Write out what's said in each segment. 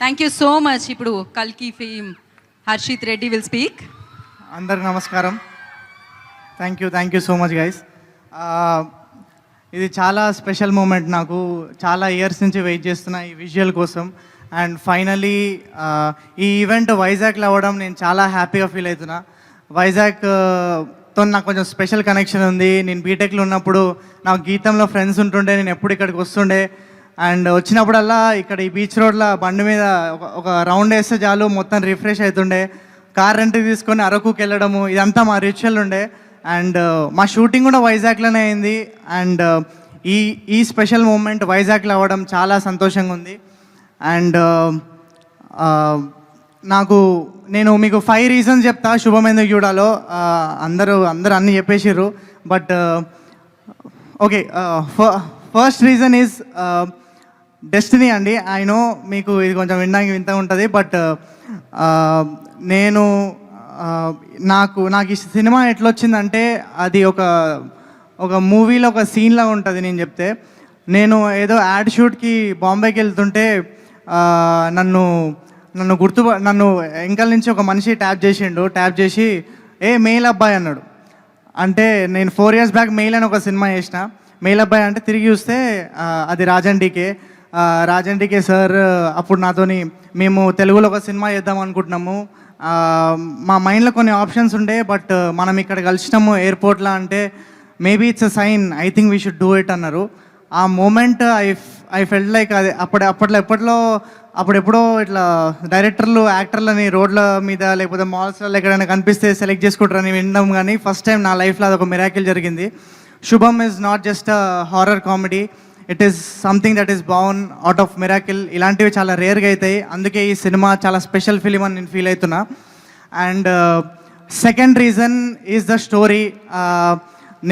Thank you so much ఇప్పుడు కల్కి fame Harshith Reddy will speak అందరికి నమస్కారం thank you thank you so much guys ఇది చాలా స్పెషల్ మూమెంట్ నాకు. చాలా ఇయర్స్ నుంచి వెయిట్ చేస్తున్న ఈ విజువల్ కోసం. అండ్ ఫైనలీ uh, ఈ ఈవెంట్ వైజాగ్లో అవ్వడం నేను చాలా హ్యాపీగా ఫీల్ అవుతున్నా. వైజాగ్ uh, తో నాకు కొంచెం స్పెషల్ కనెక్షన్ ఉంది. నేను బీటెక్లో ఉన్నప్పుడు నాకు గీతంలో ఫ్రెండ్స్ ఉంటుండే. నేను ఎప్పుడు ఇక్కడికి వస్తుండే. అండ్ వచ్చినప్పుడల్లా ఇక్కడ ఈ బీచ్ రోడ్లో బండి మీద ఒక ఒక రౌండ్ వేస్తే చాలు మొత్తం రిఫ్రెష్ అవుతుండే కార్ రెంట్ తీసుకొని అరకుకి వెళ్ళడము ఇదంతా మా రిచువల్ ఉండే. అండ్ మా షూటింగ్ కూడా వైజాగ్లోనే అయింది. అండ్ ఈ ఈ స్పెషల్ మూమెంట్ వైజాగ్లో అవ్వడం చాలా సంతోషంగా ఉంది. అండ్ నాకు నేను మీకు ఫైవ్ రీజన్స్ చెప్తా శుభమెందుకు చూడాలో. అందరూ అందరూ అన్నీ చెప్పేసిర్రు. But okay first reason is destiny అండి. ఐ నో మీకు ఇది కొంచెం వినడానికి వింత ఉంటుంది బట్ uh, uh, నేను uh, నాకు నాకు ఈ సినిమా ఎట్లొచ్చిందంటే అది ఒక ఒక మూవీలో ఒక సీన్లా ఉంటుంది నేను చెప్తే. నేను ఏదో యాడ్ షూట్కి బాంబేకి వెళ్తుంటే నన్ను నన్ను గుర్తు నన్ను వెంకల నుంచి ఒక మనిషి ట్యాప్ చేసిండు. ట్యాప్ చేసి ఏ మెయిల్ అబ్బాయి అన్నాడు. అంటే నేను ఫోర్ ఇయర్స్ బ్యాక్ మెయిల్ అని ఒక సినిమా చేసిన. మెయిల్ అబ్బాయి అంటే తిరిగి చూస్తే అది రాజండికే డీకే రాజండికే సార్ అప్పుడు నాతోని మేము తెలుగులో ఒక సినిమా చేద్దాం అనుకుంటున్నాము. మా మైండ్లో కొన్ని ఆప్షన్స్ ఉండే బట్ మనం ఇక్కడ కలిసినాము ఎయిర్పోర్ట్లో అంటే maybe it's a sign I think we should do it అన్నారు. ఆ moment I I felt like అది అప్పుడు అప్పట్లో ఎప్పట్లో అప్పుడెప్పుడో ఇట్లా డైరెక్టర్లు యాక్టర్లని రోడ్ల మీద లేకపోతే మాల్స్లో ఎక్కడైనా కనిపిస్తే సెలెక్ట్ చేసుకుంటారని వినడం కానీ ఫస్ట్ టైం నా లైఫ్లో అదొక మిరాకిల్ జరిగింది. Shubham is not just horror comedy it is something that is born out of miracle ఇలాంటివి చాలా రేర్గా అవుతాయి అందుకే ఈ సినిమా చాలా స్పెషల్ ఫిలిం అని నేను ఫీల్ అవుతున్నా. And second reason is the story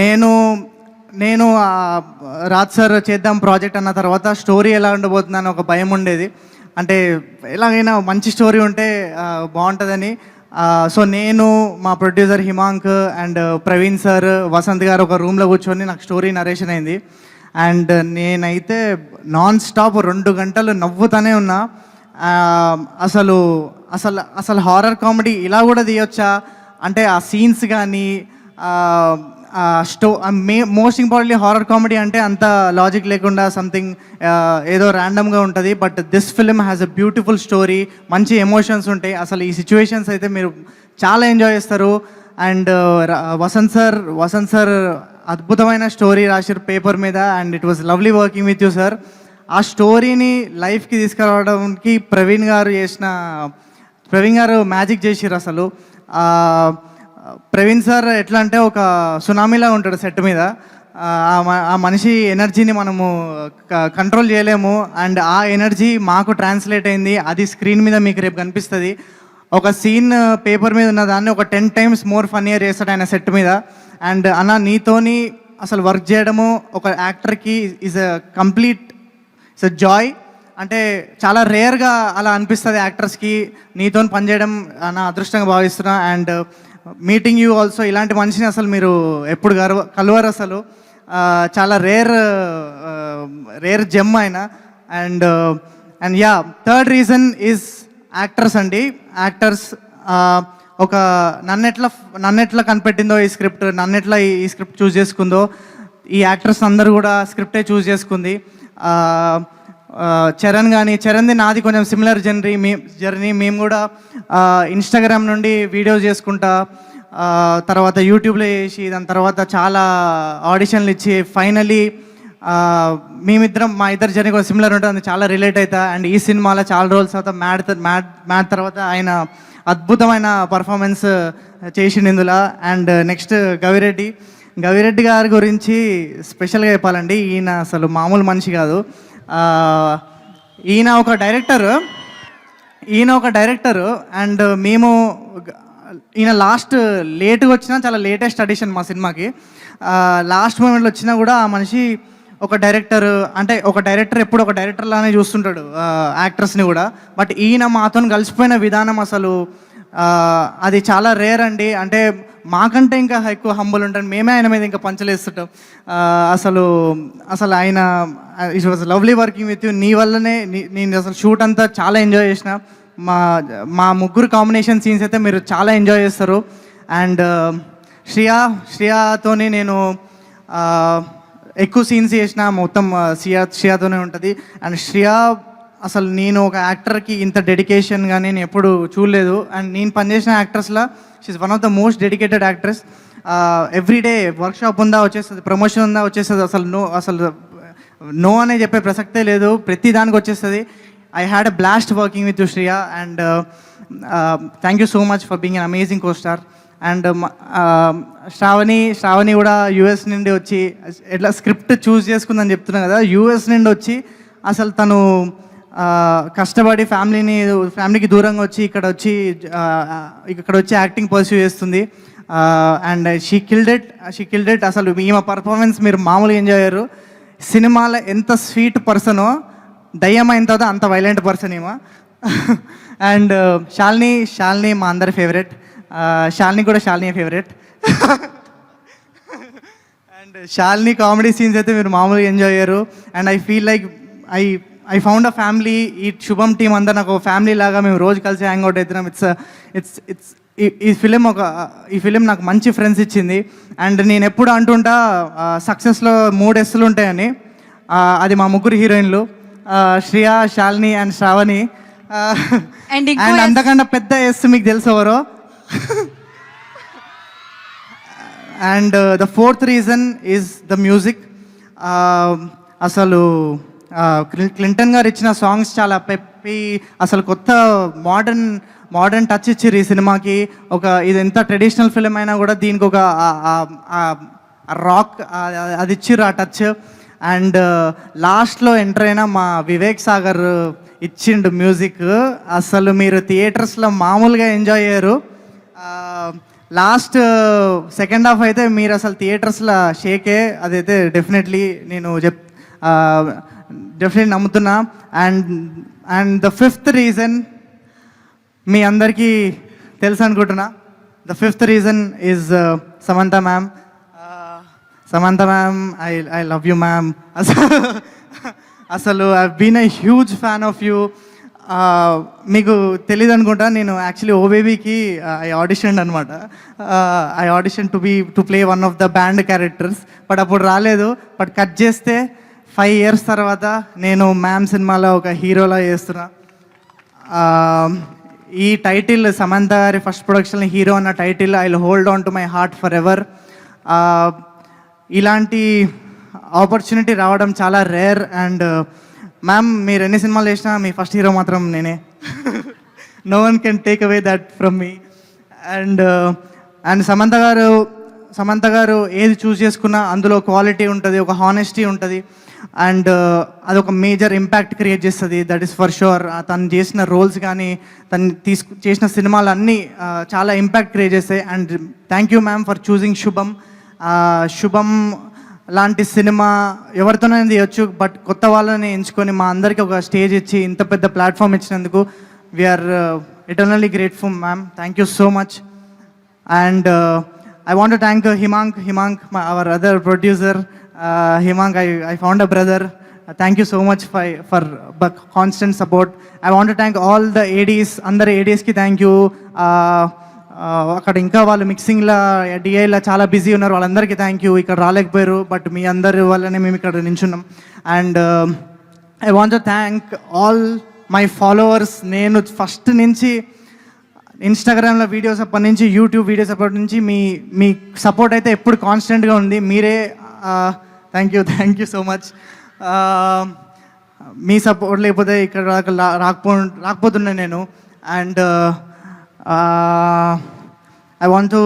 నేను నేను uh, రాజ్ సార్ చేద్దాం ప్రాజెక్ట్ అన్న తర్వాత స్టోరీ ఎలా ఉండబోతుందని ఒక భయం ఉండేది. అంటే ఎలాగైనా మంచి స్టోరీ ఉంటే uh, బాగుంటుందని. సో uh, నేను మా producer Himank and Praveen sir Vasanth garu ఒక రూమ్లో కూర్చొని నాకు స్టోరీ నరేషన్ అయింది. అండ్ నేనైతే నాన్ స్టాప్ రెండు గంటలు నవ్వుతూనే ఉన్నా. అసలు అసలు అసలు హారర్ కామెడీ ఇలా కూడా తీయొచ్చా? అంటే ఆ సీన్స్ కానీ స్టో may most importantly horror comedy అంటే అంత లాజిక్ లేకుండా సంథింగ్ ఏదో ర్యాండమ్గా ఉంటుంది. But this film has a beautiful story మంచి ఎమోషన్స్ ఉంటాయి. అసలు ఈ సిచ్యువేషన్స్ అయితే మీరు చాలా ఎంజాయ్ చేస్తారు. And Vasanth sir Vasanth sir అద్భుతమైన స్టోరీ రాశారు పేపర్ మీద and it was lovely working with you sir. ఆ స్టోరీని లైఫ్కి తీసుకురావడానికి ప్రవీణ్ గారు చేసిన ప్రవీణ్ గారు మ్యాజిక్ చేసిర్రు అసలు. ప్రవీణ్ సార్ ఎట్లా అంటే ఒక సునామీలా ఉంటాడు సెట్ మీద. ఆ, మ- ఆ మనిషి ఎనర్జీని మనము కంట్రోల్ చేయలేము అండ్ ఆ ఎనర్జీ మాకు ట్రాన్స్లేట్ అయింది. అది స్క్రీన్ మీద మీకు రేపు కనిపిస్తుంది. ఒక సీన్ పేపర్ మీద ఉన్న దాన్ని ఒక ten times more fun year చేస్తాడు ఆయన సెట్ మీద. అండ్ అన్న నీతోని అసలు వర్క్ చేయడము ఒక యాక్టర్కి is a complete it's joy అంటే చాలా రేర్గా అలా అనిపిస్తుంది యాక్టర్స్కి. నీతో పనిచేయడం నా అదృష్టంగా భావిస్తున్నా. అండ్ మీటింగ్ యూ ఆల్సో ఇలాంటి మనిషిని అసలు మీరు ఎప్పుడు గర్వ కలవరు అసలు. చాలా రేర్ రేర్ జెమ్ ఆయన. And and ya third reason is actors అండి. యాక్టర్స్ ఒక నన్నెట్లా నన్నెట్లా కనిపెట్టిందో ఈ స్క్రిప్ట్ నన్నెట్లా ఈ- ఈ స్క్రిప్ట్ చూస్ చేసుకుందో ఈ యాక్టర్స్ అందరూ కూడా స్క్రిప్టే చూస్ చేసుకుంది. చరణ్ కానీ చరణ్ది నాది కొంచెం సిమిలర్ జర్నీ మీ జర్నీ మేము కూడా ఇన్స్టాగ్రామ్ నుండి వీడియోస్ చేసుకుంటా తర్వాత యూట్యూబ్లో చేసి దాని తర్వాత చాలా ఆడిషన్లు ఇచ్చి ఫైనలీ మేమిద్దరం మా ఇద్దరు జర్నీ కూడా సిమిలర్ ఉంటుంది. చాలా రిలేట్ అవుతా అండ్ ఈ సినిమాలో చాలా రోజుల తర్వాత మ్యాడ్ మ్యాడ్ మ్యాడ్ తర్వాత ఆయన అద్భుతమైన పర్ఫార్మెన్స్ uh, చేసిండు ఇందులో. And next uh, uh, Gavireddy. Gavireddy గారి గురించి స్పెషల్గా చెప్పాలండి. ఈయన అసలు మామూలు మనిషి కాదు. ఈయన ఒక డైరెక్టర్ ఈయన ఒక డైరెక్టర్ అండ్ మేము ఈయన లాస్ట్ లేట్గా వచ్చినా చాలా లేటెస్ట్ అడిషన్ మా సినిమాకి. లాస్ట్ మూమెంట్లో వచ్చినా కూడా ఆ మనిషి ఒక డైరెక్టర్ అంటే ఒక డైరెక్టర్ ఎప్పుడు ఒక డైరెక్టర్ లానే చూస్తుంటాడు యాక్టర్స్ని కూడా. బట్ ఈయన మాతో కలిసిపోయిన విధానం అసలు అది చాలా రేర్ అండి. అంటే మాకంటే ఇంకా ఎక్కువ హంబుల్ ఉంటాను మేమే ఆయన మీద ఇంకా పంచలేస్తుంటాం. అసలు అసలు ఆయన it was lovely working with you నీ వల్లనే నేను అసలు షూట్ అంతా చాలా ఎంజాయ్ చేసిన. మా మా ముగ్గురు కాంబినేషన్ సీన్స్ అయితే మీరు చాలా ఎంజాయ్ చేస్తారు. అండ్ శ్రియా శ్రియాతోని నేను ఎక్కువ సీన్స్ చేసిన మొత్తం శ్రియా శ్రియాతోనే ఉంటుంది. అండ్ శ్రియా అసలు నేను ఒక యాక్టర్కి ఇంత డెడికేషన్గా నేను ఎప్పుడు చూడలేదు. అండ్ నేను పనిచేసిన యాక్టర్స్లో she's one of the most dedicated actress every day workshop ఉందా వచ్చేస్తుంది ప్రమోషన్ ఉందా వచ్చేస్తుంది అసలు నో అసలు నో అనే చెప్పే ప్రసక్తే లేదు. ప్రతి దానికి వచ్చేస్తుంది. I had a blast working with Shriya. And thank you so much for being an amazing co star and Shravani Shravani కూడా యూఎస్ నుండి వచ్చి ఎట్లా స్క్రిప్ట్ చూస్ చేసుకుందని చెప్తున్నా కదా యూఎస్ నుండి వచ్చి అసలు తను కష్టపడి ఫ్యామిలీని ఫ్యామిలీకి దూరంగా వచ్చి ఇక్కడ వచ్చి ఇక్కడ వచ్చి యాక్టింగ్ పర్సూ చేస్తుంది. And she killed it she killed it అసలు ఈమె పర్ఫార్మెన్స్ మీరు మామూలుగా ఎంజాయ్ అయ్యారు సినిమాలో ఎంత స్వీట్ పర్సనో దయ్యం అయిన తర్వాత అంత వైలెంట్ పర్సన్ ఏమో. అండ్ శాలిని శాలిని మా అందరి ఫేవరెట్ శాలిని కూడా Shalini favourite. And Shalini comedy scenes అయితే మీరు మామూలుగా ఎంజాయ్ అయ్యారు and I feel like I I found a family ఈ శుభం టీం అందరు నాకు ఫ్యామిలీ లాగా మేము రోజు కలిసి హ్యాంగ్ అవుట్ అవుతున్నాం ఇట్స్ ఇట్స్ ఇట్స్ ఈ ఫిలిం ఒక ఈ ఫిలిం నాకు మంచి ఫ్రెండ్స్ ఇచ్చింది. అండ్ నేను ఎప్పుడు అంటుంటా సక్సెస్లో మూడు ఎస్సులు ఉంటాయని. అది మా ముగ్గురు హీరోయిన్లు శ్రియా శాలిని అండ్ శ్రావణి. అండ్ అంతకన్నా పెద్ద ఎస్ మీకు తెలుసు ఎవరో? And the fourth reason is the music అసలు క్లింటన్ గారు ఇచ్చిన సాంగ్స్ చాలా పెప్పి అసలు కొత్త మోడర్న్ మోడర్న్ టచ్ ఇచ్చిర్రు ఈ సినిమాకి. ఒక ఇది ఎంత ట్రెడిషనల్ ఫిలిం అయినా కూడా దీనికి ఒక రాక్ అది ఇచ్చిర్రు ఆ టచ్ అండ్ లాస్ట్లో ఎంటర్ అయిన మా వివేక్ సాగర్ ఇచ్చిండు మ్యూజిక్ అసలు మీరు థియేటర్స్లో మామూలుగా ఎంజాయ్ అయ్యారు. లాస్ట్ సెకండ్ హాఫ్ అయితే మీరు అసలు థియేటర్స్లో షేకే. అదైతే డెఫినెట్లీ నేను చెప్ డెఫినెట్లీ నమ్ముతున్నా. And and the fifth reason మీ అందరికీ తెలుసు అనుకుంటున్నా. The fifth reason is Samantha ma'am. Samantha ma'am I I love you ma'am. అసలు అసలు I been a huge fan of you మీకు తెలియదు అనుకుంటా నేను యాక్చువల్లీ ఓబేబీకి ఐ ఆడిషన్ అనమాట I audition to be to play one of the band characters but అప్పుడు రాలేదు. బట్ కట్ చేస్తే ఫైవ్ ఇయర్స్ తర్వాత నేను మ్యామ్ సినిమాలో ఒక హీరోలా చేస్తున్నా. ఈ title Samantha garu first production hero అన్న title I hold on to my heart forever ఇలాంటి ఆపర్చునిటీ రావడం చాలా రేర్ అండ్ మ్యామ్ మీరు ఎన్ని సినిమాలు చేసినా మీ ఫస్ట్ హీరో మాత్రం నేనే. No one can take away that from me and and Samantha garu Samantha garu ఏది చూస్ చేసుకున్నా అందులో క్వాలిటీ ఉంటుంది ఒక హానెస్టీ ఉంటుంది. అండ్ అదొక మేజర్ ఇంపాక్ట్ క్రియేట్ చేస్తుంది. దట్ ఈస్ ఫర్ షూర్ తను చేసిన రోల్స్ కానీ తను తీసుకు చేసిన సినిమాలు అన్నీ చాలా ఇంపాక్ట్ క్రియేట్ చేస్తాయి. And thank you ma'am for choosing Shubham Shubham లాంటి సినిమా ఎవరితోనైనా తీయొచ్చు బట్ కొత్త వాళ్ళని ఎంచుకొని మా అందరికి ఒక స్టేజ్ ఇచ్చి ఇంత పెద్ద ప్లాట్ఫామ్ ఇచ్చినందుకు we're eternally grateful ma'am thank you so much and I want thank Himank Himank my our other producer Himank I I found a brother thank you so much phi for బ constant support I want thank all the ADs అందరు ఏడీస్కి thank you అక్కడ ఇంకా వాళ్ళు మిక్సింగ్లో డిఐలో చాలా busy ఉన్నారు. వాళ్ళందరికీ thank you ఇక్కడ రాలేకపోయారు బట్ మీ అందరి వల్లనే మేము ఇక్కడ నించున్నాం. And I want thank all my followers నేను ఫస్ట్ నుంచి ఇన్స్టాగ్రామ్లో వీడియోస్ అప్పటి నుంచి యూట్యూబ్ వీడియోస్ అప్పటి నుంచి మీ మీ సపోర్ట్ అయితే ఎప్పుడు కాన్స్టెంట్గా ఉంది. మీరే thank you thank you so much me support లేకపోతే ఇక్కడ రాకపో రాకపోతున్నాను నేను. And Uh, I want to.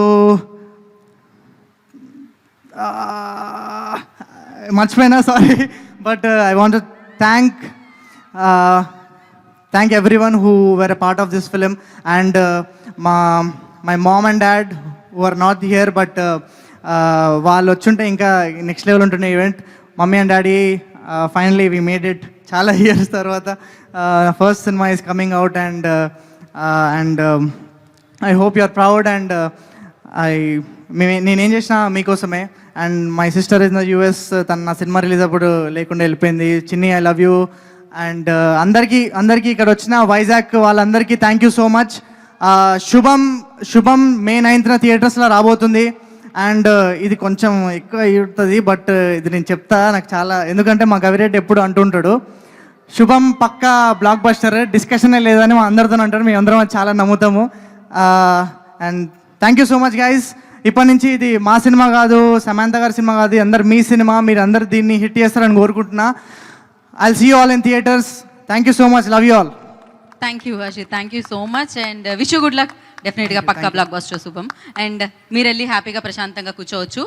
Uh, Machmena, I want మర్చిపోయినా sorry but I want thank thank everyone who were a part of this film and మా my mom and dad who are not here but uh, వాళ్ళు వచ్చుంటే ఇంకా next level ఉంటున్న event mummy and daddy finally we made it చాలా years తర్వాత first cinema is coming out and and I hope you are proud and I may నేనేం చేసిన మీకోసమే. And my sister in the US తన నా cinema release అప్పుడు లేకుండా వెళ్ళిపోయింది. చిన్ని ఐ లవ్ యూ అండ్ అందరికీ అందరికీ ఇక్కడ వచ్చిన వైజాగ్ వాళ్ళందరికీ థ్యాంక్ యూ సో మచ్ శుభం శుభం మే నైన్త్న థియేటర్స్లో రాబోతుంది. అండ్ uh, ఇది కొంచెం ఎక్కువ అవుతుంది బట్ uh, ఇది నేను చెప్తా నాకు చాలా ఎందుకంటే మా గవిరెడ్డి ఎప్పుడు అంటుంటాడు శుభం పక్క బ్లాక్ బస్టర్ డిస్కషనే లేదని మా అందరితో అంటారు మేము అందరం చాలా నమ్ముతాము. And thank you so much guys ఇప్పటి నుంచి ఇది మా సినిమా కాదు సమాంత గారి సినిమా కాదు అందరు మీ సినిమా మీరు అందరు దీన్ని హిట్ చేస్తారని కోరుకుంటున్నా. I see all in theatres thank you so much love you all thank you Harshith thank you so much and wish good luck డెఫినెట్గా పక్కా బ్లాక్ బస్టర్ శుభం. అండ్ మీరు వెళ్ళి హ్యాపీగా ప్రశాంతంగా కూర్చోవచ్చు.